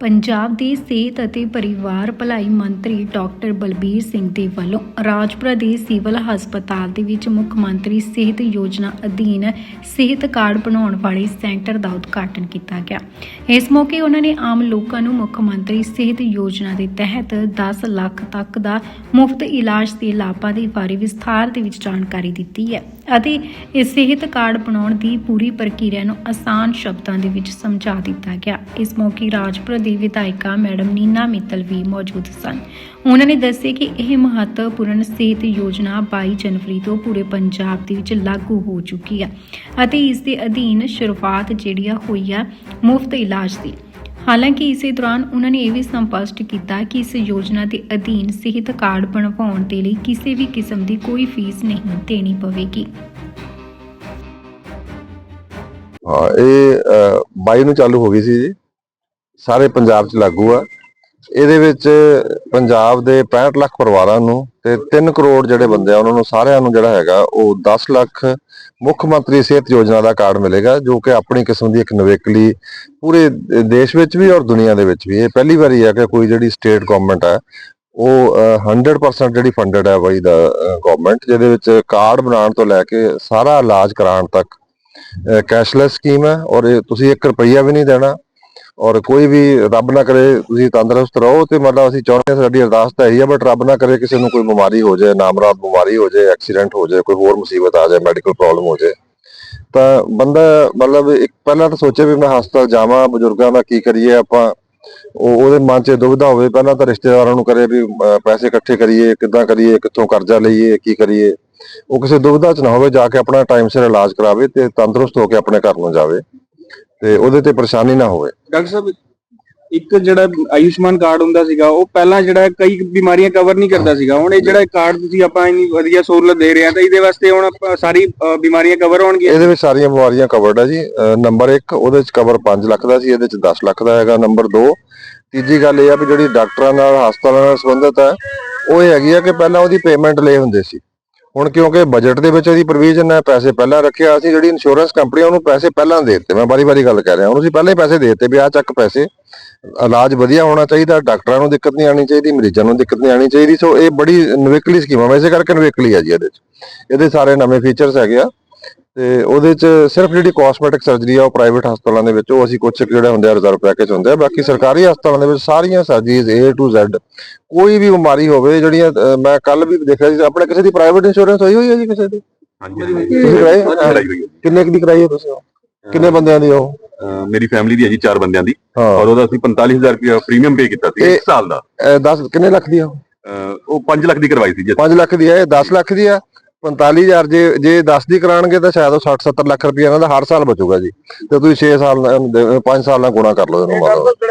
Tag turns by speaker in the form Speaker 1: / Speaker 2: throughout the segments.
Speaker 1: ਪੰਜਾਬ ਦੇ ਸਿਹਤ ਅਤੇ ਪਰਿਵਾਰ ਭਲਾਈ ਮੰਤਰੀ ਡਾਕਟਰ ਬਲਬੀਰ ਸਿੰਘ ਦੇ ਵੱਲੋਂ ਰਾਜਪੁਰਾ ਦੇ ਸਿਵਲ ਹਸਪਤਾਲ ਦੇ ਵਿੱਚ ਮੁੱਖ ਮੰਤਰੀ ਸਿਹਤ ਯੋਜਨਾ ਅਧੀਨ ਸਿਹਤ ਕਾਰਡ ਬਣਾਉਣ ਵਾਲੇ ਸੈਂਟਰ ਦਾ ਉਦਘਾਟਨ ਕੀਤਾ ਗਿਆ। ਇਸ ਮੌਕੇ ਉਹਨਾਂ ਨੇ ਆਮ ਲੋਕਾਂ ਨੂੰ ਮੁੱਖ ਮੰਤਰੀ ਸਿਹਤ ਯੋਜਨਾ ਦੇ ਤਹਿਤ 10 ਲੱਖ ਤੱਕ ਦਾ ਮੁਫਤ ਇਲਾਜ ਦੇ ਲਾਭਾਂ ਦੇ ਬਾਰੇ ਵਿਸਥਾਰ ਦੇ ਵਿੱਚ ਜਾਣਕਾਰੀ ਦਿੱਤੀ ਹੈ। ਅਤੇ ਇਸ ਸਿਹਤ ਕਾਰਡ ਬਣਾਉਣ ਦੀ ਪੂਰੀ ਪ੍ਰਕਿਰਿਆ ਨੂੰ ਆਸਾਨ ਸ਼ਬਦਾਂ ਦੇ ਵਿੱਚ ਸਮਝਾ ਦਿੱਤਾ ਗਿਆ। ਇਸ ਮੌਕੇ ਰਾਜਪੁਰ ਦੀ ਵਿਧਾਇਕਾ ਮੈਡਮ ਨੀਨਾ ਮਿੱਤਲ ਵੀ ਮੌਜੂਦ ਸਨ। ਉਹਨਾਂ ਨੇ ਦੱਸਿਆ ਕਿ ਇਹ ਮਹੱਤਵਪੂਰਨ ਸਿਹਤ ਯੋਜਨਾ 22 ਜਨਵਰੀ ਤੋਂ ਪੂਰੇ ਪੰਜਾਬ ਦੇ ਵਿੱਚ ਲਾਗੂ ਹੋ ਚੁੱਕੀ ਹੈ ਅਤੇ ਇਸ ਦੇ ਅਧੀਨ ਸ਼ੁਰੂਆਤ ਜਿਹੜੀ ਆ ਹੋਈ ਆ ਮੁਫਤ ਇਲਾਜ ਦੀ। ਹਾਲਾਂਕਿ ਇਸੇ ਦੌਰਾਨ ਉਹਨਾਂ ਨੇ ਇਹ ਵੀ ਸਪਸ਼ਟ ਕੀਤਾ ਕਿ ਇਸ ਯੋਜਨਾ ਦੇ ਅਧੀਨ ਸਿਹਤ ਕਾਰਡ ਬਣਵਾਉਣ ਦੇ ਲਈ ਕਿਸੇ ਵੀ ਕਿਸਮ ਦੀ ਕੋਈ ਫੀਸ ਨਹੀਂ ਦੇਣੀ ਪਵੇਗੀ।
Speaker 2: ਹਾਂ, ਇਹ 22 ਨੂੰ ਚਾਲੂ ਹੋ ਗਈ ਸੀ ਜੀ। ਸਾਰੇ ਪੰਜਾਬ 'ਚ ਲਾਗੂ ਆ। ਇਹਦੇ ਵਿੱਚ ਪੰਜਾਬ ਦੇ 65 ਲੱਖ ਪਰਿਵਾਰਾਂ ਨੂੰ ਤੇ 3 ਕਰੋੜ ਜਿਹੜੇ ਬੰਦੇ ਆ ਉਹਨਾਂ ਨੂੰ ਸਾਰਿਆਂ ਨੂੰ ਜਿਹੜਾ ਹੈਗਾ ਉਹ 10 ਲੱਖ ਮੁੱਖ ਮੰਤਰੀ ਸਿਹਤ ਯੋਜਨਾ ਦਾ ਕਾਰਡ ਮਿਲੇਗਾ ਜੋ ਕਿ ਆਪਣੀ ਕਿਸਮ ਦੀ ਇੱਕ ਨਵੇਕਲੀ ਪੂਰੇ ਦੇਸ਼ ਵਿੱਚ ਵੀ ਔਰ ਦੁਨੀਆ ਦੇ ਵਿੱਚ ਵੀ। ਇਹ ਪਹਿਲੀ ਵਾਰੀ ਹੈ ਕਿ ਕੋਈ ਜਿਹੜੀ ਸਟੇਟ ਗਵਰਨਮੈਂਟ ਹੈ ਉਹ ਅ, 100% ਜਿਹੜੀ ਫੰਡਡ ਹੈ ਬਾਈ ਦਾ ਗਵਰਨਮੈਂਟ ਜਿਹਦੇ ਵਿੱਚ ਕਾਰਡ ਬਣਾਉਣ ਤੋਂ ਲੈ ਕੇ ਸਾਰਾ ਇਲਾਜ ਕਰਾਉਣ ਤੱਕ ਕੈਸ਼ਲੈਸ ਸਕੀਮ ਹੈ ਔਰ ਇਹ ਤੁਸੀਂ 1 ਰੁਪਈਆ ਵੀ ਨਹੀਂ ਦੇਣਾ। ਔਰ ਕੋਈ ਵੀ ਰੱਬ ਨਾ ਕਰੇ, ਤੁਸੀਂ ਤੰਦਰੁਸਤ ਰਹੋ ਤੇ ਮਤਲਬ ਅਸੀਂ ਚਾਹੁੰਦੇ ਹਾਂ ਸਾਡੀ ਅਰਦਾਸ ਤਾਂ ਇਹੀ ਹੈ ਬਟ ਰੱਬ ਨਾ ਕਰੇ ਕਿਸੇ ਨੂੰ ਕੋਈ ਬਿਮਾਰੀ ਹੋ ਜਾਏ, ਨਾਮਰਾਦ ਬਿਮਾਰੀ ਹੋ ਜਾਏ ਐਕਸੀਡੈਂਟ ਹੋ ਜਾਏ, ਕੋਈ ਹੋਰ ਮੁਸੀਬਤ ਆ ਜਾਏ ਮੈਡੀਕਲ ਪ੍ਰੋਬਲਮ ਹੋ ਜਾਏ, ਤਾਂ ਬੰਦਾ ਮਤਲਬ ਇੱਕ ਪਹਿਲਾਂ ਤਾਂ ਸੋਚੇ ਵੀ ਮੈਂ ਹਸਪਤਾਲ ਜਾਵਾਂ, ਬਜ਼ੁਰਗਾਂ ਦਾ ਕੀ ਕਰੀਏ ਆਪਾਂ, ਉਹ ਉਹਦੇ ਮਨ 'ਚ ਦੁਵਿਧਾ ਹੋਵੇ, ਪਹਿਲਾਂ ਤਾਂ ਰਿਸ਼ਤੇਦਾਰਾਂ ਨੂੰ ਕਰੇ ਵੀ ਪੈਸੇ ਇਕੱਠੇ ਕਰੀਏ, ਕਿੱਦਾਂ ਕਰੀਏ, ਕਿੱਥੋਂ ਕਰਜ਼ਾ ਲਈਏ, ਕੀ ਕਰੀਏ, ਉਹ ਕਿਸੇ ਦੁਵਿਧਾ 'ਚ ਨਾ ਹੋਵੇ, ਜਾ ਕੇ ਆਪਣਾ ਟਾਈਮ ਸਿਰ ਇਲਾਜ ਕਰਾਵੇ ਤੇ ਤੰਦਰੁਸਤ ਹੋ ਕੇ ਆਪਣੇ ਘਰ ਨੂੰ ਜਾਵੇ। ਤੇ ਉਹਦੇ ਤੇ ਪਰੇਸ਼ਾਨੀ ਨਾ ਹੋਵੇ।
Speaker 3: ਡਾਕਟਰ ਸਾਹਿਬ ਇੱਕ ਜਿਹੜਾ ਆਯੁਸ਼ਮਾਨ ਕਾਰਡ ਹੁੰਦਾ ਸੀਗਾ ਉਹ ਪਹਿਲਾਂ ਜਿਹੜਾ ਕਈ ਬਿਮਾਰੀਆਂ ਕਵਰ ਨਹੀਂ ਕਰਦਾ ਸੀਗਾ। ਹੁਣ ਇਹ ਜਿਹੜਾ ਕਾਰਡ ਤੁਸੀਂ ਆਪਾਂ ਇੰਨੀ ਵਧੀਆ ਸਹੂਲਤ ਦੇ ਰਹੇ ਆ ਤਾਂ ਇਹਦੇ ਵਾਸਤੇ ਹੁਣ ਆਪਾਂ ਸਾਰੀ ਬਿਮਾਰੀਆਂ ਕਵਰ ਹੋਣਗੀਆਂ?
Speaker 2: ਇਹਦੇ ਵਿੱਚ ਸਾਰੀਆਂ ਬਿਮਾਰੀਆਂ ਕਵਰਡ ਹੈ ਜੀ। ਨੰਬਰ 1 ਉਹਦੇ ਚ ਕਵਰ 5 ਲੱਖ ਦਾ ਸੀ ਇਹਦੇ ਚ 10 ਲੱਖ ਦਾ ਹੈਗਾ। ਨੰਬਰ 2 ਤੀਜੀ ਗੱਲ ਇਹ ਆ ਵੀ ਜਿਹੜੀ ਡਾਕਟਰਾਂ ਨਾਲ ਹਸਪਤਾਲਾਂ ਨਾਲ ਸੰਬੰਧਿਤ ਹੈ ਉਹ ਇਹ ਹੈਗੀ ਆ ਕਿ ਪਹਿਲਾਂ ਉਹਦੀ ਪੇਮੈਂਟ ਲਏ ਹੁੰਦੇ ਸੀ। ਹੁਣ ਕਿਉਂਕਿ ਬਜਟ ਦੇ ਵਿੱਚ ਇਹਦੀ ਪ੍ਰੋਵੀਜ਼ਨ ਹੈ, ਪੈਸੇ ਪਹਿਲਾਂ ਰੱਖਿਆ ਅਸੀਂ ਜਿਹੜੀ ਇੰਸ਼ੋਰੈਂਸ ਕੰਪਨੀ ਉਹਨੂੰ ਪੈਸੇ ਪਹਿਲਾਂ ਦੇ ਦਿੱਤੇ। ਮੈਂ ਵਾਰੀ-ਵਾਰੀ ਗੱਲ ਕਰ ਰਿਹਾ, ਉਹਨੂੰ ਅਸੀਂ ਪਹਿਲਾਂ ਹੀ ਪੈਸੇ ਦੇ ਦਿੱਤੇ ਵੀ ਆ ਚੱਕ ਪੈਸੇ। ਇਲਾਜ ਵਧੀਆ ਹੋਣਾ ਚਾਹੀਦਾ, ਡਾਕਟਰਾਂ ਨੂੰ ਦਿੱਕਤ ਨਹੀਂ ਆਣੀ ਚਾਹੀਦੀ, ਮਰੀਜ਼ਾਂ ਨੂੰ ਦਿੱਕਤ ਨਹੀਂ ਆਣੀ ਚਾਹੀਦੀ। ਸੋ ਇਹ ਬੜੀ ਨਵੇਕਲੀ ਸਕੀਮ ਆ, ਵੈਸੇ ਕਰਕੇ ਨਵੇਕਲੀ ਹੈ ਜੀ ਇਹਦੇ ਚ। ਇਹਦੇ ਸਾਰੇ ਨਵੇਂ ਫੀਚਰਸ ਹੈਗੇ ਆ। ਤੇ ਉਹਦੇ ਚ ਸਿਰਫ ਜਿਹੜੀ ਕਾਸਮੈਟਿਕ ਸਰਜਰੀ ਆ ਉਹ ਪ੍ਰਾਈਵੇਟ ਹਸਪਤਾਲਾਂ ਦੇ ਵਿੱਚ ਉਹ ਅਸੀਂ ਕੁਝ ਜਿਹੜੇ ਹੁੰਦੇ ਆ ਰਿਜ਼ਰਵ ਪੈਕੇਜ ਹੁੰਦੇ ਆ ਬਾਕੀ ਸਰਕਾਰੀ ਹਸਪਤਾਲਾਂ ਦੇ ਵਿੱਚ ਸਾਰੀਆਂ ਸਰਜਰੀਜ਼ A to Z ਕੋਈ ਵੀ ਬਿਮਾਰੀ ਹੋਵੇ ਜਿਹੜੀਆਂ ਮੈਂ ਕੱਲ ਵੀ ਦੇਖਿਆ ਸੀ ਆਪਣੇ ਕਿਸੇ ਦੀ ਪ੍ਰਾਈਵੇਟ ਇੰਸ਼ੋਰੈਂਸ ਹੋਈ ਹੋਈ ਹੈ ਜੀ ਕਿਸੇ ਦੀ?
Speaker 4: ਹਾਂਜੀ
Speaker 2: ਕਿੰਨੇ ਦੀ ਕਰਾਈ ਹੈ ਤੁਸੀਂ? ਕਿੰਨੇ ਬੰਦਿਆਂ ਦੀ ਉਹ?
Speaker 4: ਮੇਰੀ ਫੈਮਿਲੀ ਦੀ ਹੈ ਜੀ ਚਾਰ ਬੰਦਿਆਂ ਦੀ। ਔਰ ਉਹਦਾ ਅਸੀਂ 45000 ਰੁਪਏ ਪ੍ਰੀਮੀਅਮ ਪੇ ਕੀਤਾ ਸੀ
Speaker 2: ਇਹ-
Speaker 4: ਇੱਕ ਸਾਲ ਦਾ।
Speaker 2: 10 ਕਿੰਨੇ ਲੱਖ ਦੀ ਆ ਉਹ?
Speaker 4: ਅਹ ਉਹ 5 ਲੱਖ ਦੀ ਕਰਵਾਈ ਸੀ ਜੀ।
Speaker 2: 5 ਲੱਖ ਦੀ ਹੈ ਇਹ 10 ਲੱਖ ਦੀ ਆ। 45000 ਜੇ ਜੇ 10 ਦੀ ਕਰਾਣਗੇ ਤਾਂ ਸ਼ਾਇਦ ਉਹ 60 70 ਲੱਖ ਰੁਪਏ ਇਹਨਾਂ ਦਾ ਹਰ ਸਾਲ ਬਚੂਗਾ ਜੀ। ਤੇ ਤੁਸੀਂ 6 ਸਾਲ 5 ਸਾਲ ਨਾਲ ਗੁਣਾ ਕਰ ਲਓ ਇਹਨੂੰ ਮਤਲਬ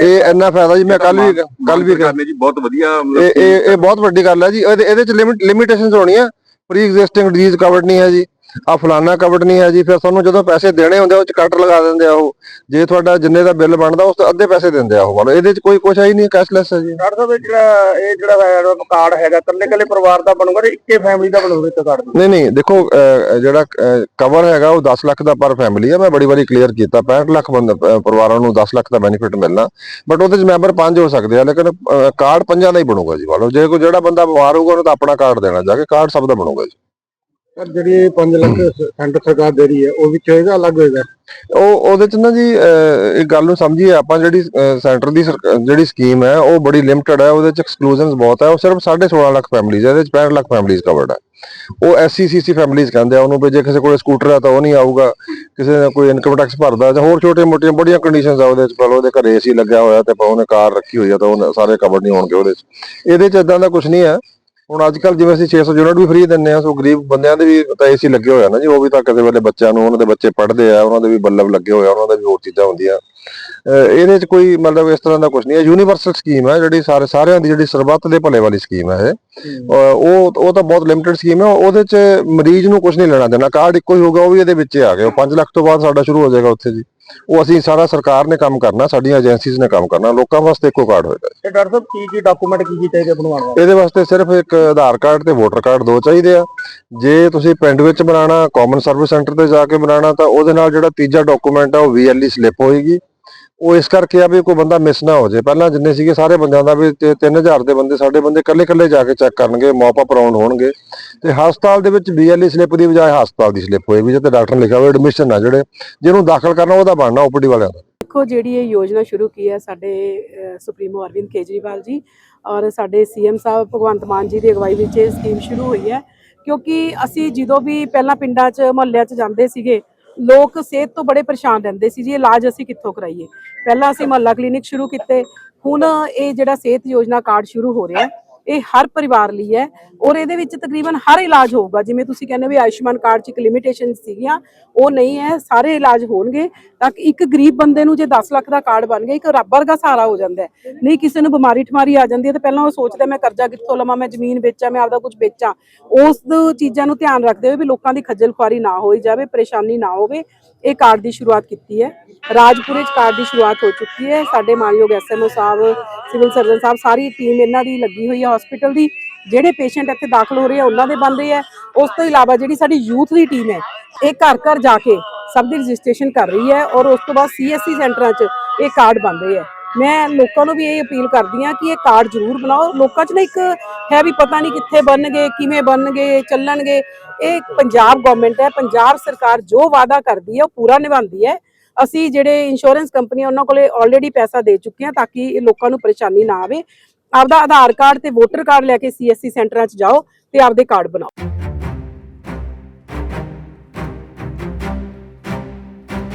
Speaker 2: ਇਹ ਇੰਨਾ ਫਾਇਦਾ ਜੀ ਮੈਂ ਕੱਲ ਵੀ ਕੱਲ ਵੀ
Speaker 4: ਕਰਨੇ ਜੀ ਬਹੁਤ ਵਧੀਆ
Speaker 2: ਇਹ ਇਹ ਬਹੁਤ ਵੱਡੀ ਗੱਲ ਹੈ ਜੀ। ਇਹਦੇ ਇਹਦੇ ਚ ਲਿਮਿਟ ਲਿਮਿਟੇਸ਼ਨਸ ਹੋਣੀਆਂ। ਪ੍ਰੀ ਐਗਜ਼ਿਸਟਿੰਗ ਡਿਜ਼ੀਜ਼ ਕਵਰਡ ਨਹੀਂ ਹੈ ਜੀ। ਆ ਫਲਾਨਾ ਕਵਰਡ ਨਹੀਂ ਹੈ ਜੀ ਫਿਰ ਤੁਹਾਨੂੰ ਜਦੋਂ ਪੈਸੇ ਦੇਣੇ ਹੁੰਦੇ ਆ, ਉਹ ਚ ਕੱਟ ਲਗਾ ਦਿੰਦੇ ਆ ਉਹ। ਜੇ ਤੁਹਾਡਾ ਜਿੰਨੇ ਦਾ ਬਿੱਲ ਬਣਦਾ ਉਸ ਤੋਂ ਅੱਧੇ ਪੈਸੇ ਦਿੰਦੇ ਆ ਉਹ ਮਤਲਬ ਇਹਦੇ ਚ ਕੋਈ ਕੁਛ ਹੈ ਹੀ ਨਹੀਂ ਕੈਸ਼ਲੈਸ ਹੈ ਜੀ।
Speaker 3: ਸਾਹਿਬ ਇਹ ਜਿਹੜਾ ਇਹ ਜਿਹੜਾ ਕਾਰਡ ਹੈਗਾ ਇਕੱਲੇ ਇਕੱਲੇ ਪਰਿਵਾਰ ਦਾ ਬਣੂਗਾ ਤੇ ਇੱਕੇ ਫੈਮਿਲੀ ਦਾ ਬਣੂਗਾ ਇੱਕ ਕਾਰਡ
Speaker 2: ਨਹੀਂ ਨਹੀਂ ਦੇਖੋ ਜਿਹੜਾ ਕਵਰ ਹੈਗਾ ਉਹ 10 ਲੱਖ ਦਾ ਪਰ ਫੈਮਿਲੀ ਹੈ ਮੈਂ ਬੜੀ ਵਾਰੀ ਕਲੀਅਰ ਕੀਤਾ 65 ਲੱਖ ਪਰਿਵਾਰਾਂ ਨੂੰ 10 ਲੱਖ ਦਾ ਬੈਨੀਫਿਟ ਮਿਲਣਾ। ਬਟ ਉਹਦੇ ਚ ਮੈਂਬਰ ਪੰਜ ਹੋ ਸਕਦੇ ਆ ਲੇਕਿਨ ਕਾਰਡ ਪੰਜਾਂ ਦਾ ਹੀ ਬਣੂਗਾ ਜੀ ਮਤਲਬ ਜੇ ਕੋਈ ਜਿਹੜਾ ਬੰਦਾ ਬਿਮਾਰ ਹੋਊਗਾ ਉਹਨੂੰ ਤਾਂ ਆਪਣਾ ਕਾਰਡ ਦੇਣਾ ਜਾ ਕੇ ਕਾਰਡ ਸਭ ਦਾ ਬਣੂਗਾ ਜੀ।
Speaker 3: ਸਰ ਜਿਹੜੀ 5 ਲੱਖ ਸੈਂਟਰ ਸਰਕਾਰ ਦੇ ਰਹੀ ਹੈ ਉਹ ਵਿੱਚ ਹੋਏਗਾ ਅਲੱਗ ਹੋਏਗਾ?
Speaker 2: ਉਹ ਉਹਦੇ ਚ ਨਾ ਜੀ ਇੱਕ ਗੱਲ ਨੂੰ ਸਮਝੀਏ ਆਪਾਂ ਜਿਹੜੀ ਸੈਂਟਰ ਦੀ ਜਿਹੜੀ ਸਕੀਮ ਹੈ ਉਹ ਬੜੀ ਲਿਮਟਿਡ ਹੈ ਉਹਦੇ ਚ ਐਕਸਕਲੂਜਨਸ ਬਹੁਤ ਹੈ ਉਹ ਸਿਰਫ 16.5 ਲੱਖ ਫੈਮਿਲੀਜ਼ ਹੈ ਇਹਦੇ ਚ 65 ਲੱਖ ਫੈਮਿਲੀਜ਼ ਕਵਰਡ ਹੈ। ਉਹ ਐਸਸੀਸੀਸੀ ਫੈਮਿਲੀਜ਼ ਕਹਿੰਦੇ ਆ ਉਹਨੂੰ ਵੀ ਜੇ ਕਿਸੇ ਕੋਲ ਸਕੂਟਰ ਹੈ ਤਾਂ ਉਹ ਨਹੀਂ ਆਊਗਾ ਕਿਸੇ ਨੇ ਕੋਈ ਇਨਕਮ ਟੈਕਸ ਭਰਦਾ ਜਾਂ ਹੋਰ ਛੋਟੇ ਮੋਟੀਆਂ ਬੜੀਆਂ ਕੰਡੀਸ਼ਨਸ ਆ ਉਹਦੇ ਚ ਪਰ ਉਹਦੇ ਘਰੇ ਏਸੀ ਲੱਗਿਆ ਹੋਇਆ ਤੇ ਆਪਾਂ ਉਹਨੇ ਕਾਰ ਰੱਖੀ ਹੋਈ ਆ ਤਾਂ ਉਹ ਸਾਰੇ ਕਵਰ ਨਹੀਂ ਹੋਣਗੇ ਉਹਦੇ ਚ। ਇਹਦੇ ਚ ਇਦਾਂ ਦਾ ਕੁਝ ਨਹੀਂ ਹੈ ਹੁਣ ਅੱਜ ਕੱਲ ਜਿਵੇਂ ਅਸੀਂ 600 ਯੂਨਿਟ ਵੀ ਫ੍ਰੀ ਦਿੰਨੇ ਆ ਸੋ ਗਰੀਬ ਬੰਦਿਆਂ ਦੇ ਵੀ ਤਾਂ ਏਸੀ ਲੱਗੇ ਹੋਇਆ ਨਾ ਜੀ ਉਹ ਵੀ ਤਾਂ ਕਿਸੇ ਵੇਲੇ ਬੱਚਿਆਂ ਨੂੰ ਉਹਨਾਂ ਦੇ ਬੱਚੇ ਪੜ੍ਹਦੇ ਆ ਉਹਨਾਂ ਦੇ ਵੀ ਬੱਲਬ ਲੱਗੇ ਹੋਏ ਆ ਉਹਨਾਂ ਦੇ ਵੀ ਹੋਰ ਚੀਜ਼ਾਂ ਹੁੰਦੀਆਂ। ਇਹਦੇ ਚ ਕੋਈ ਮਤਲਬ ਇਸ ਤਰ੍ਹਾਂ ਦਾ ਕੁਝ ਨਹੀਂ ਹੈ ਯੂਨੀਵਰਸਲ ਸਕੀਮ ਹੈ ਜਿਹੜੀ ਸਾਰੇ ਸਾਰਿਆਂ ਦੀ ਜਿਹੜੀ ਸਰਬੱਤ ਦੇ ਭਲੇ ਵਾਲੀ ਸਕੀਮ ਹੈ ਉਹ ਉਹ ਤਾਂ ਬਹੁਤ ਲਿਮਟਿਡ ਸਕੀਮ ਹੈ ਉਹਦੇ ਚ ਮਰੀਜ਼ ਨੂੰ ਕੁਝ ਨਹੀਂ ਲੈਣਾ ਦੇਣਾ ਕਾਰਡ ਇੱਕੋ ਹੀ ਹੋਗਾ ਉਹ ਵੀ ਇਹਦੇ ਵਿੱਚ ਆ ਗਿਆ। ਉਹ 5 ਲੱਖ ਤੋਂ ਬਾਅਦ ਸਾਡਾ ਸ਼ੁਰੂ ਹੋ ਜਾਏਗਾ ਉੱਥੇ ਜੀ। ਉਹ ਅਸੀਂ ਸਾਰਾ ਸਰਕਾਰ ਨੇ ਕੰਮ ਕਰਨਾ ਸਾਡੀਆਂ ਏਜੰਸੀਜ਼ ਨੇ ਕੰਮ ਕਰਨਾ ਲੋਕਾਂ ਵਾਸਤੇ ਇੱਕੋ ਕਾਰਡ ਹੋਏਗਾ
Speaker 3: ਤੇ ਡਾਕਟਰ ਸਾਹਿਬ ਕੀ ਕੀ ਡਾਕੂਮੈਂਟ ਕੀ ਕੀ ਚਾਹੀਦੇ ਬਣਵਾਉਣ ਵਾਸਤੇ?
Speaker 2: ਇਹਦੇ ਵਾਸਤੇ ਸਿਰਫ ਇੱਕ ਆਧਾਰ ਕਾਰਡ ਤੇ ਵੋਟਰ ਕਾਰਡ ਦੋ ਚਾਹੀਦੇ ਆ। ਜੇ ਤੁਸੀਂ ਪਿੰਡ ਵਿੱਚ ਬਣਾਉਣਾ ਕਾਮਨ ਸਰਵਿਸ ਸੈਂਟਰ ਤੇ ਜਾ ਕੇ ਬਣਾਉਣਾ ਤਾਂ ਉਹਦੇ ਨਾਲ ਜਿਹੜਾ ਤੀਜਾ ਡਾਕੂਮੈਂਟ ਆ ਉਹ ਵੀਐਲਈ ਸਲਿੱਪ ਹੋਏਗੀ। ਉਹ ਇਸ ਕਰਕੇ ਆ ਵੀ ਕੋਈ ਬੰਦਾ ਮਿਸ ਨਾ ਹੋ ਜਾਏ। ਪਹਿਲਾਂ ਜਿੰਨੇ ਸੀਗੇ ਸਾਰੇ ਬੰਦਿਆਂ ਦਾ ਵੀ 3000 ਦੇ ਬੰਦੇ, ਸਾਡੇ ਬੰਦੇ ਇਕੱਲੇ ਇਕੱਲੇ ਜਾ ਕੇ ਚੈੱਕ ਕਰਨਗੇ ਮੌਪ ਅਪ ਰਾਉਂਡ ਹੋਣਗੇ। ਤੇ ਹਸਪਤਾਲ ਦੇ ਵਿੱਚ ਬੀਐਲਈ ਸਲਿੱਪ ਦੀ ਬਜਾਏ ਹਸਪਤਾਲ ਦੀ ਸਲਿੱਪ ਹੋਏਗੀ ਜਿੱਤੇ ਡਾਕਟਰ ਨੇ ਲਿਖਿਆ ਹੋਇਆ ਐਡਮਿਸ਼ਨ ਆ ਜਿਹੜੇ, ਜਿਹਨੂੰ ਦਾਖਲ ਕਰਨਾ ਉਹਦਾ ਬਣਨਾ ਓਪੀਡੀ ਵਾਲਿਆਂ ਦਾ।
Speaker 5: ਦੇਖੋ, ਜਿਹੜੀ ਇਹ ਯੋਜਨਾ ਸ਼ੁਰੂ ਕੀ ਹੈ, ਸਾਡੇ ਸੁਪਰੀਮੋ ਅਰਵਿੰਦ ਕੇਜਰੀਵਾਲ ਜੀ ਔਰ ਸਾਡੇ ਸੀਐਮ ਸਾਹਿਬ ਭਗਵੰਤ ਮਾਨ ਜੀ ਦੀ ਅਗਵਾਈ ਵਿੱਚ ਇਹ ਸਕੀਮ ਸ਼ੁਰੂ ਹੋਈ ਹੈ। ਕਿਉਂਕਿ ਅਸੀਂ ਜਦੋਂ ਵੀ ਪਹਿਲਾਂ ਪਿੰਡਾਂ 'ਚ, ਮੁਹੱਲਿਆਂ 'ਚ ਜਾਂਦੇ ਸੀਗੇ ਲੋਕ ਸਿਹਤ ਤੋਂ ਬੜੇ ਪਰੇਸ਼ਾਨ ਰਹਿੰਦੇ ਸੀ ਜੀ, ਇਲਾਜ ਅਸੀਂ ਕਿੱਥੋਂ ਕਰਾਈਏ? ਪਹਿਲਾਂ ਅਸੀਂ ਮੁਹੱਲਾ ਕਲੀਨਿਕ ਸ਼ੁਰੂ ਕੀਤੇ, ਹੁਣ ਇਹ ਜਿਹੜਾ ਸਿਹਤ ਯੋਜਨਾ ਕਾਰਡ ਸ਼ੁਰੂ ਹੋ ਰਿਹਾ ਇਹ ਹਰ ਪਰਿਵਾਰ ਲਈ ਹੈ ਔਰ ਇਹਦੇ ਵਿੱਚ ਤਕਰੀਬਨ ਹਰ ਇਲਾਜ ਹੋਊਗਾ, ਜਿਵੇਂ ਤੁਸੀਂ ਕਹਿੰਦੇ ਵੀ ਆਯੁਸ਼ਮਾਨ ਕਾਰਡ 'ਚ ਇੱਕ ਲਿਮਿਟੇਸ਼ਨ ਸੀਗੀਆਂ, ਉਹ ਨਹੀਂ ਹੈ, ਸਾਰੇ ਇਲਾਜ ਹੋਣਗੇ, ਤਾਂ ਕਿ ਇੱਕ ਗਰੀਬ ਬੰਦੇ ਨੂੰ ਜੇ 10 ਲੱਖ ਦਾ ਕਾਰਡ ਬਣ ਗਿਆ, ਇੱਕ ਰੱਬ ਵਰਗਾ ਸਹਾਰਾ ਹੋ ਜਾਂਦਾ ਹੈ। ਨਹੀਂ, ਕਿਸੇ ਨੂੰ ਬਿਮਾਰੀ ਠਮਾਰੀ ਆ ਜਾਂਦੀ ਹੈ ਤੇ ਪਹਿਲਾਂ ਉਹ ਸੋਚਦਾ ਮੈਂ ਕਰਜ਼ਾ ਕਿੱਥੋਂ ਲਵਾਂ, ਮੈਂ ਜ਼ਮੀਨ ਵੇਚਾਂ, ਮੈਂ ਆਪਦਾ ਕੁਝ ਵੇਚਾਂ। ਉਸ ਚੀਜ਼ਾਂ ਨੂੰ ਧਿਆਨ ਰੱਖਦੇ ਹੋਏ ਵੀ ਲੋਕਾਂ ਦੀ ਖੱਜਲ ਖੁਆਰੀ ਨਾ ਹੋਈ ਜਾਵੇ, ਪਰੇਸ਼ਾਨੀ ਨਾ ਹੋਵੇ, ਇਹ ਕਾਰਡ ਦੀ ਸ਼ੁਰੂਆਤ ਕੀਤੀ ਹੈ। ਰਾਜਪੁਰੇ ਚ ਕਾਰਡ ਦੀ ਸ਼ੁਰੂਆਤ ਹੋ ਚੁੱਕੀ ਹੈ, ਸਾਡੇ ਮਾਨਯੋਗ ਐਸਐਮਓ ਸਾਹਿਬ ਸਿਵਲ ਸਰਜਨ ਸਾਹਿਬ, ਸਾਰੀ ਟੀਮ ਇਹਨਾਂ ਦੀ ਲੱਗੀ ਹੋਈ ਹੈ ਹਸਪੀਟਲ ਦੀ। ਜਿਹੜੇ ਪੇਸ਼ੈਂਟ ਇੱਥੇ ਦਾਖਲ ਹੋ ਰਹੇ ਆ, ਉਹਨਾਂ ਦੇ ਬਣ ਰਹੇ ਆ। ਉਸ ਤੋਂ ਇਲਾਵਾ ਜਿਹੜੀ ਸਾਡੀ ਯੂਥ ਦੀ ਟੀਮ ਹੈ, ਇਹ ਘਰ ਘਰ ਜਾ ਕੇ ਸਭ ਦੀ ਰਜਿਸਟ੍ਰੇਸ਼ਨ ਕਰ ਰਹੀ ਹੈ ਔਰ ਉਸ ਤੋਂ ਬਾਅਦ ਸੀਐਸਸੀ ਸੈਂਟਰਾਂ 'ਚ ਇਹ ਕਾਰਡ ਬਣ ਰਹੇ ਆ। ਮੈਂ ਲੋਕਾਂ ਨੂੰ ਵੀ ਇਹ ਅਪੀਲ ਕਰਦੀ ਹਾਂ ਕਿ ਇਹ ਕਾਰਡ ਜ਼ਰੂਰ ਬਣਾਓ। ਲੋਕਾਂ 'ਚ ਨਾ ਇੱਕ ਹੈ ਵੀ ਪਤਾ ਨਹੀਂ ਕਿੱਥੇ ਬਣਨਗੇ, ਕਿਵੇਂ ਬਣਨਗੇ, ਚੱਲਣਗੇ। ਇਹ ਪੰਜਾਬ ਗਵਰਨਮੈਂਟ ਹੈ, ਪੰਜਾਬ ਸਰਕਾਰ ਜੋ ਵਾਅਦਾ ਕਰਦੀ ਹੈ, ਉਹ ਪੂਰਾ ਨਿਭਾਉਂਦੀ ਹੈ। ਅਸੀਂ ਜਿਹੜੇ ਇੰਸ਼ੋਰੈਂਸ ਕੰਪਨੀਆਂ ਉਹਨਾਂ ਕੋਲੇ ਆਲਰੇਡੀ ਪੈਸਾ ਦੇ ਚੁੱਕੇ ਹਾਂ ਤਾਂ ਕਿ ਲੋਕਾਂ ਨੂੰ ਪਰੇਸ਼ਾਨੀ ਨਾ ਆਵੇ। ਆਪਦਾ ਆਧਾਰ ਕਾਰਡ ਤੇ ਵੋਟਰ ਕਾਰਡ ਲੈ ਕੇ ਸੀਐਸਸੀ ਸੈਂਟਰਾਂ 'ਚ ਜਾਓ ਤੇ ਆਪਦੇ ਕਾਰਡ ਬਣਾਓ।